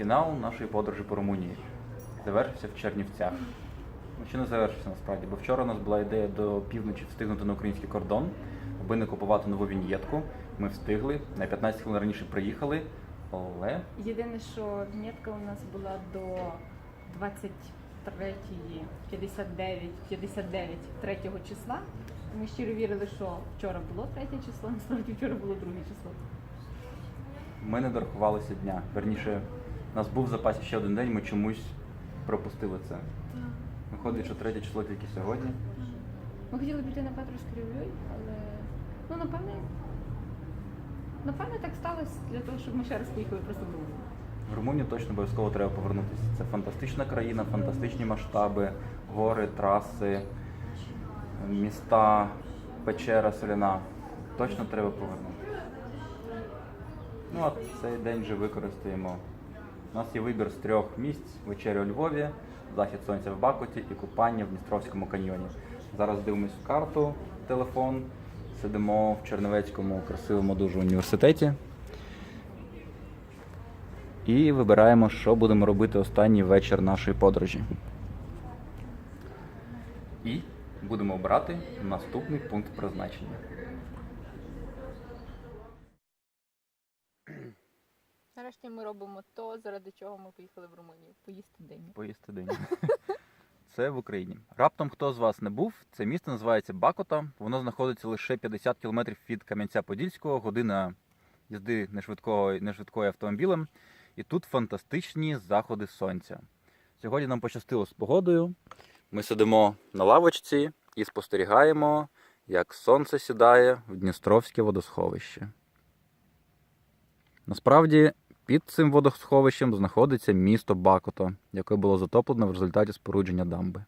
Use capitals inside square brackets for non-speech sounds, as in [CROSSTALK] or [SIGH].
Фінал нашої подорожі по Румунії завершився в Чернівцях. Ну, ще не завершився насправді, бо вчора у нас була ідея до півночі встигнути на український кордон, аби не купувати нову віньєтку. Ми встигли, на 15 хвилин раніше приїхали, але Єдине, що вінетка у нас була до 23 59, 59 3 числа. Ми щиро вірили, що вчора було третє число, [LAUGHS] насправді вчора було друге число. ми не дорахувалися дня. Верніше, у нас був в запасі ще один день, ми чомусь пропустили це. Виходить, що третє число тільки сьогодні. Ми хотіли піти на Петрівський ревюй, але ну напевне, напевне так сталося для того, щоб ми ще раз поїхали просто в Румунію. В Румунію точно обов'язково треба повернутися. Це фантастична країна, фантастичні масштаби, гори, траси, міста, печера соляна. Точно треба повернутися. Ну а цей день вже використаємо. У нас є вибір з трьох місць: вечеря у Львові, захід сонця в Бакуті і купання в Дністровському каньйоні. Зараз дивимось в карту, телефон, сидимо в Чернівецькому красивому дуже університеті. І вибираємо, що будемо робити останній вечір нашої подорожі. І будемо обирати наступний пункт призначення. Нарешті ми робимо то, заради чого ми поїхали в Румунію. Поїсти день. Поїсти день. [LAUGHS] Це в Україні. Раптом хто з вас не був, це місто називається Бакота. Воно знаходиться лише 50 кілометрів від Кам'янця-Подільського, година їзди нешвидкою автомобілем. І тут фантастичні заходи сонця. Сьогодні нам пощастило з погодою. Ми сидимо на лавочці і спостерігаємо, як сонце сідає в Дністровське водосховище. Насправді, під цим водосховищем знаходиться місто Бакото, яке було затоплено в результаті спорудження дамби.